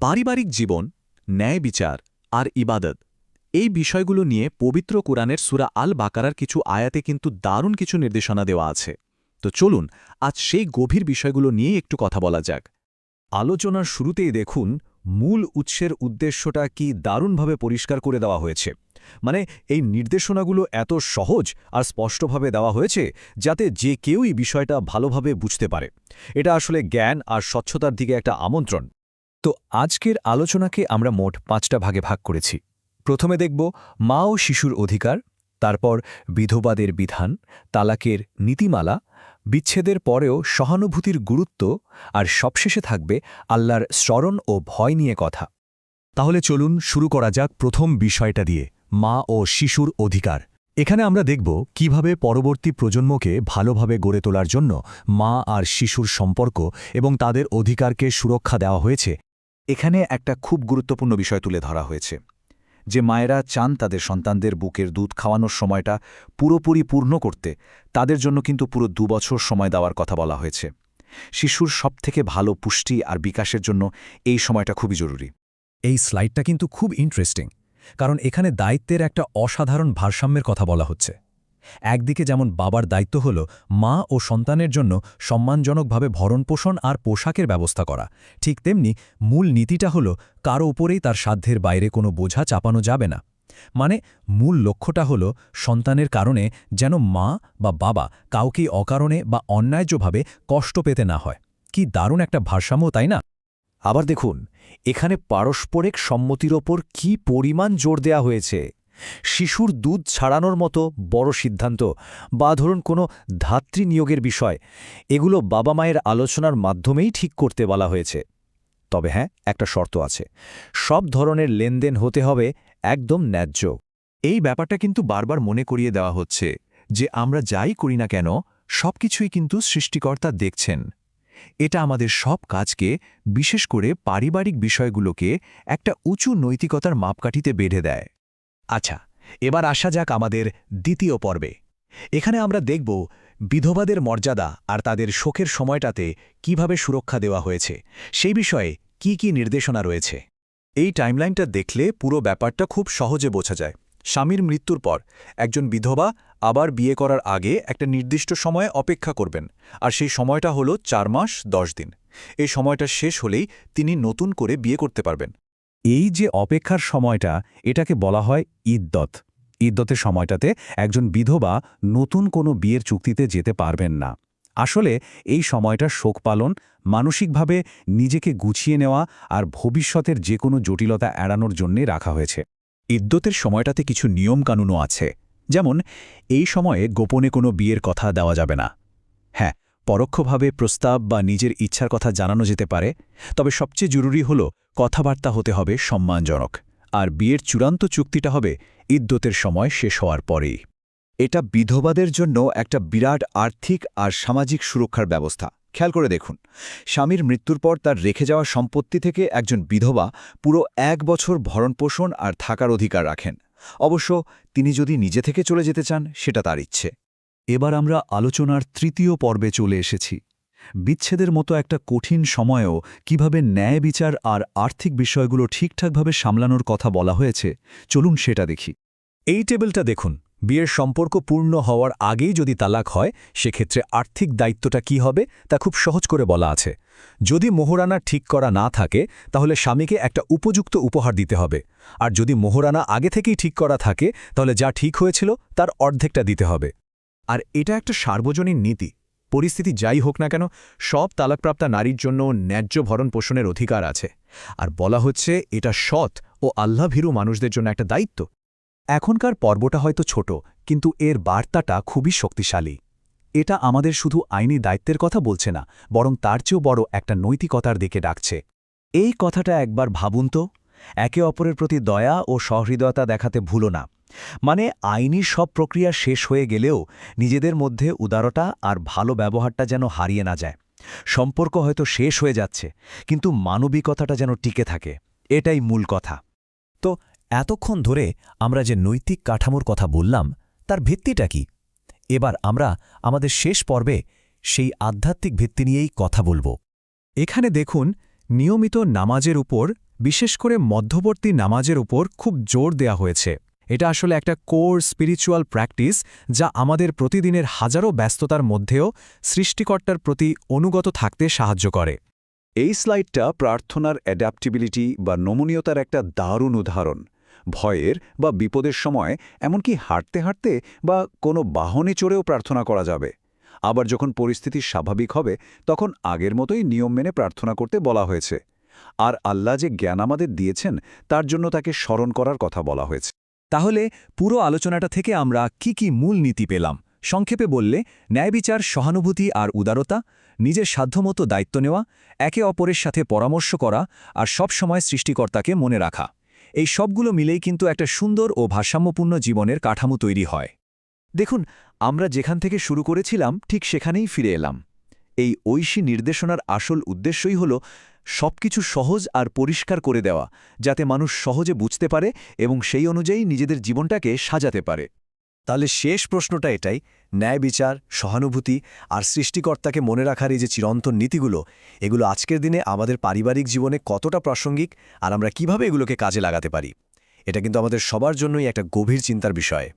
পারিবারিক জীবন, ন্যায় বিচার আর ইবাদত এই বিষয়গুলো নিয়ে পবিত্র কোরআনের সুরা আল বাকারার কিছু আয়াতে কিন্তু দারুণ কিছু নির্দেশনা দেওয়া আছে। তো চলুন, আজ সেই গভীর বিষয়গুলো নিয়ে একটু কথা বলা যাক। আলোচনার শুরুতেই দেখুন, মূল উৎসের উদ্দেশ্যটা কি দারুণভাবে পরিষ্কার করে দেওয়া হয়েছে। মানে এই নির্দেশনাগুলো এত সহজ আর স্পষ্টভাবে দেওয়া হয়েছে যাতে যে কেউই বিষয়টা ভালোভাবে বুঝতে পারে। এটা আসলে জ্ঞান আর স্বচ্ছতার দিকে একটা আমন্ত্রণ। তো আজকের আলোচনাকে আমরা মোট পাঁচটা ভাগে ভাগ করেছি। প্রথমে দেখব মা ও শিশুর অধিকার, তারপর বিধবাদের বিধান, তালাকের নীতিমালা, বিচ্ছেদের পরেও সহানুভূতির গুরুত্ব, আর সবশেষে থাকবে আল্লাহর স্মরণ ও ভয় নিয়ে কথা। তাহলে চলুন শুরু করা যাক প্রথম বিষয়টা দিয়ে, মা ও শিশুর অধিকার। এখানে আমরা দেখব কীভাবে পরবর্তী প্রজন্মকে ভালোভাবে গড়ে তোলার জন্য মা আর শিশুর সম্পর্ক এবং তাদের অধিকারকে সুরক্ষা দেওয়া হয়েছে এখানে একটা খুব গুরুত্বপূর্ণ বিষয় তুলে ধরা হয়েছে, যে মায়েরা চান তাদের সন্তানদের বুকের দুধ খাওয়ানোর সময়টা পুরোপুরি পূর্ণ করতে, তাদের জন্য কিন্তু পুরো দুবছর সময় দেওয়ার কথা বলা হয়েছে। শিশুর সবথেকে ভালো পুষ্টি আর বিকাশের জন্য এই সময়টা খুবই জরুরি। এই স্লাইডটা কিন্তু খুব ইন্টারেস্টিং, কারণ এখানে দায়িত্বের একটা অসাধারণ ভারসাম্যের কথা বলা হচ্ছে। একদিকে যেমন বাবার দায়িত্ব হল মা ও সন্তানের জন্য সম্মানজনকভাবে ভরণপোষণ আর পোশাকের ব্যবস্থা করা, ঠিক তেমনি মূল নীতিটা হল কারও উপরেই তার সাধ্যের বাইরে কোনো বোঝা চাপানো যাবে না। মানে মূল লক্ষ্যটা হল সন্তানের কারণে যেন মা বা বাবা কাউকেই অকারণে বা অন্যায্যভাবে কষ্ট পেতে না হয়। কি দারুণ একটা ভারসাম্য, তাই না? আবার দেখুন, এখানে পারস্পরিক সম্মতির ওপর কি পরিমাণ জোর দেয়া হয়েছে। শিশুর দুধ ছাড়ানোর মতো বড় সিদ্ধান্ত বা ধরুন কোনো ধাত্রী নিয়োগের বিষয়, এগুলো বাবা মায়ের আলোচনার মাধ্যমেই ঠিক করতে বলা হয়েছে। তবে হ্যাঁ একটা শর্ত আছে। সব ধরনের লেনদেন হতে হবে একদম ন্যায্য। এই ব্যাপারটা কিন্তু বারবার মনে করিয়ে দেওয়া হচ্ছে যে আমরা যাই করি না কেন, সবকিছুই কিন্তু সৃষ্টিকর্তা দেখছেন। এটা আমাদের সব কাজকে, বিশেষ করে পারিবারিক বিষয়গুলোকে একটা উঁচু নৈতিকতার মাপকাঠিতে বেঁধে দেয়। আচ্ছা এবার আসা যাক আমাদের দ্বিতীয় পর্বে। এখানে আমরা দেখব বিধবাদের মর্যাদা আর তাদের শোকের সময়টাতে কীভাবে সুরক্ষা দেওয়া হয়েছে। সেই বিষয়ে কি কি নির্দেশনা রয়েছে। এই টাইমলাইনটা দেখলে পুরো ব্যাপারটা খুব সহজে বোঝা যায়। স্বামীর মৃত্যুর পর একজন বিধবা আবার বিয়ে করার আগে একটা নির্দিষ্ট সময়ে অপেক্ষা করবেন, আর সেই সময়টা হলো চার মাস দশ দিন। এই সময়টা শেষ হলেই তিনি নতুন করে বিয়ে করতে পারবেন। এই যে অপেক্ষার সময়টা, এটাকে বলা হয় ইদ্যত ইদ্যতের সময়টাতে একজন বিধবা নতুন কোনো বিয়ের চুক্তিতে যেতে পারবেন না। আসলে এই সময়টা শোক পালন, মানসিকভাবে নিজেকে গুছিয়ে নেওয়া আর ভবিষ্যতের যে কোনো জটিলতা এড়ানোর জন্যে রাখা হয়েছে। ইদ্যতের সময়টাতে কিছু নিয়মকানুনও আছে। যেমন, এই সময়ে গোপনে কোনো বিয়ের কথা দেওয়া যাবে না। হ্যাঁ পরোক্ষভাবে প্রস্তাব বা নিজের ইচ্ছার কথা জানানো যেতে পারে, তবে সবচেয়ে জরুরি হল কথাবার্তা হতে হবে সম্মানজনক, আর বিয়ের চূড়ান্ত চুক্তিটা হবে ইদ্যতের সময় শেষ হওয়ার পরেই। এটা বিধবাদের জন্য একটা বিরাট আর্থিক আর সামাজিক সুরক্ষার ব্যবস্থা। খেয়াল করে দেখুন, স্বামীর মৃত্যুর পর তার রেখে যাওয়া সম্পত্তি থেকে একজন বিধবা পুরো এক বছর ভরণপোষণ আর থাকার অধিকার রাখেন। অবশ্য তিনি যদি নিজে থেকে চলে যেতে চান, সেটা তার ইচ্ছে। এবার আমরা আলোচনার তৃতীয় পর্বে চলে এসেছি। বিচ্ছেদের মতো একটা কঠিন সময়েও কীভাবে ন্যায় বিচার আর আর্থিক বিষয়গুলো ঠিকঠাকভাবে সামলানোর কথা বলা হয়েছে, চলুন সেটা দেখি। এই টেবিলটা দেখুন, বিয়ের সম্পর্ক পূর্ণ হওয়ার আগেই যদি তালাক হয়, সেক্ষেত্রে আর্থিক দায়িত্বটা কি হবে, তা খুব সহজ করে বলা আছে। যদি মোহরানা ঠিক করা না থাকে, তাহলে স্বামীকে একটা উপযুক্ত উপহার দিতে হবে। আর যদি মোহরানা আগে থেকেই ঠিক করা থাকে, তাহলে যা ঠিক হয়েছিল, তার অর্ধেকটা দিতে হবে। আর এটা একটা সার্বজনীন নীতি। পরিস্থিতি যাই হোক না কেন, সব তালাকপ্রাপ্তা নারীর জন্য ন্যায্য ভরণ পোষণের অধিকার আছে। আর বলা হচ্ছে এটা সৎ ও আল্লাভীরু মানুষদের জন্য একটা দায়িত্ব। এখনকার পর্বটা হয়তো ছোট, কিন্তু এর বার্তাটা খুবই শক্তিশালী। এটা আমাদের শুধু আইনি দায়িত্বের কথা বলছে না, বরং তার চেয়েও বড় একটা নৈতিকতার দিকে ডাকছে। এই কথাটা একবার ভাবুন তো। একে অপরের প্রতি দয়া ও সহৃদয়তা দেখাতে ভুলো না। মানে আইনি সব প্রক্রিয়া শেষ হয়ে গেলেও নিজেদের মধ্যে উদারতা আর ভালো ব্যবহারটা যেন হারিয়ে না যায়। সম্পর্ক হয়তো শেষ হয়ে যাচ্ছে, কিন্তু মানবিকতাটা যেন টিকে থাকে। এটাই মূল কথা। তো এতক্ষণ ধরে আমরা যে নৈতিক কাঠামোর কথা বললাম, তার ভিত্তিটা কি? এবার আমরা আমাদের শেষ পর্বে সেই আধ্যাত্মিক ভিত্তি নিয়েই কথা বলব। এখানে দেখুন, নিয়মিত নামাজের উপর, বিশেষ করে মধ্যবর্তী নামাজের উপর খুব জোর দেয়া হয়েছে। এটা আসলে একটা কোর স্পিরিচুয়াল প্র্যাকটিস যা আমাদের প্রতিদিনের হাজারো ব্যস্ততার মধ্যেও সৃষ্টিকর্তার প্রতি অনুগত থাকতে সাহায্য করে। এই স্লাইডটা প্রার্থনার অ্যাডাপ্টিবিলিটি বা নমনীয়তার একটা দারুণ উদাহরণ। ভয়ের বা বিপদের সময় এমনকি হাঁটতে হাঁটতে বা কোনো বাহনে চড়েও প্রার্থনা করা যাবে। আবার যখন পরিস্থিতি স্বাভাবিক হবে, তখন আগের মতোই নিয়ম মেনে প্রার্থনা করতে বলা হয়েছে। আর আল্লাহ যে জ্ঞান আমাদের দিয়েছেন, তার জন্য তাকে স্মরণ করার কথা বলা হয়েছে। তাহলে পুরো আলোচনাটা থেকে আমরা কি কি মূল নীতি পেলাম? সংক্ষেপে বললে ন্যায়বিচার সহানুভূতি আর উদারতা, নিজের সাধ্যমতো দায়িত্ব নেওয়া, একে অপরের সাথে পরামর্শ করা আর সব সময় সৃষ্টিকর্তাকে মনে রাখা। এই সবগুলো মিলেই কিন্তু একটা সুন্দর ও ভারসাম্যপূর্ণ জীবনের কাঠামো তৈরি হয়। দেখুন, আমরা যেখান থেকে শুরু করেছিলাম, ঠিক সেখানেই ফিরে এলাম। এই ঐশী নির্দেশনার আসল উদ্দেশ্যই হল সবকিছু সহজ আর পরিষ্কার করে দেওয়া, যাতে মানুষ সহজে বুঝতে পারে এবং সেই অনুযায়ী নিজেদের জীবনটাকে সাজাতে পারে। তাহলে শেষ প্রশ্নটা এটাই, ন্যায় বিচার, সহানুভূতি আর সৃষ্টিকর্তাকে মনে রাখার এই যে চিরন্তন নীতিগুলো, এগুলো আজকের দিনে আমাদের পারিবারিক জীবনে কতটা প্রাসঙ্গিক আর আমরা কীভাবে এগুলোকে কাজে লাগাতে পারি? এটা কিন্তু আমাদের সবার জন্যই একটা গভীর চিন্তার বিষয়।